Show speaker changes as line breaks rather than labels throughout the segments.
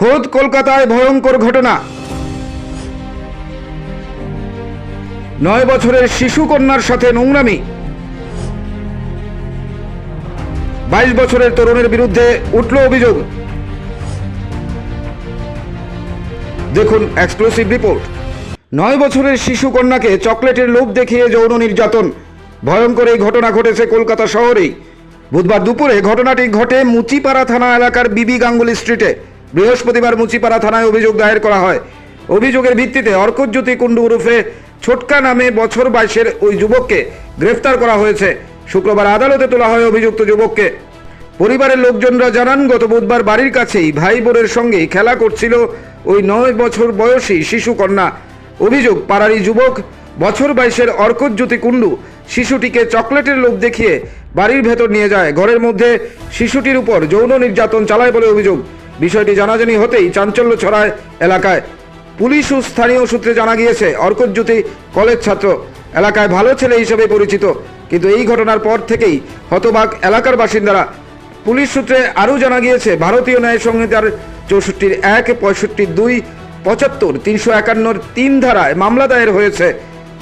খোদ কলকাতায় ভয়ঙ্কর ঘটনা। নয় বছরের শিশু কন্যার সাথে নোংরামি। বাইশ বছরের তরুণের বিরুদ্ধে উঠল অভিযোগ। দেখুন এক্সক্লুসিভ রিপোর্ট। নয় বছরের শিশু কন্যাকে চকলেটের লোভ দেখিয়ে যৌন নির্যাতন। ভয়ঙ্কর এই ঘটনা ঘটেছে কলকাতা শহরেই। বুধবার দুপুরে ঘটনাটি ঘটে মুচিপাড়া থানা এলাকার বিবি গাঙ্গুলি স্ট্রিটে। বৃহস্পতিবার মুচিপাড়া থানায় অভিযোগ দায়ের করা হয়। অভিযোগের ভিত্তিতে অর্কজ্যোতি কুণ্ডু ওরফে ছোটকা নামে বছর বাইশের ওই যুবককে গ্রেফতার করা হয়েছে। শুক্রবার আদালতে তোলা হয় অভিযুক্ত যুবককে। পরিবারের লোকজনরা জানান, গত বুধবার বাড়ির কাছেই ভাই বোনের সঙ্গে খেলা করছিল ওই নয় বছর বয়সী শিশু কন্যা। অভিযোগ, পাড়ারই যুবক, বছর বাইশের অর্কজ্যোতি কুণ্ডু শিশুটিকে চকলেটের লোভ দেখিয়ে বাড়ির ভেতর নিয়ে যায়। ঘরের মধ্যে শিশুটির উপর যৌন নির্যাতন চালায় বলে অভিযোগ। বিষয়টি জানাজানি হতেই চাঞ্চল্য ছড়ায় এলাকায়। পুলিশ ও স্থানীয় সূত্রে জানা গিয়েছে অর্কজ্যোতি কলেজ ছাত্র। এলাকায় ভালো ছেলে হিসেবে পরিচিত। কিন্তু এই ঘটনার পর থেকেই হতবাক এলাকার বাসিন্দারা। পুলিশ সূত্রে আরও জানা গিয়েছে, ভারতীয় ন্যায় সংহিতার চৌষট্টির এক পঁয়ষট্টি দুই, পঁচাত্তর, তিনশো একান্নর তিন ধারায় মামলা দায়ের হয়েছে।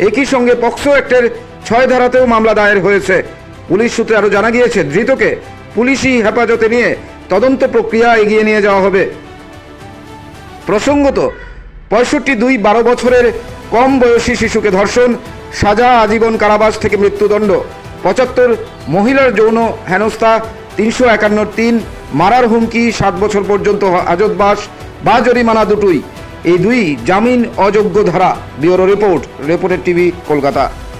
একই সঙ্গে পক্সো অ্যাক্টের ছয় ধারাতেও মামলা দায়ের হয়েছে। পুলিশ সূত্রে আরও জানা গিয়েছে, ধৃতকে পুলিশি হেফাজতে নিয়ে তদন্ত প্রক্রিয়া এগিয়ে নিয়ে যাওয়া হবে। প্রসঙ্গত, পঁয়ষট্টি দুই বারো বছরের কম বয়সী শিশুকে ধর্ষণ, সাজা, আজীবন কারাবাস থেকে মৃত্যুদণ্ড, পঁচাত্তর মহিলার যৌন হেনস্থা, তিনশো একান্ন তিন মারার হুমকি, সাত বছর পর্যন্ত হাজতবাস বা জরিমানা দুটোই। এই দুই জামিন অযোগ্য ধারা, ব্যুরো রিপোর্ট, রিপোর্টের টিভি, কলকাতা।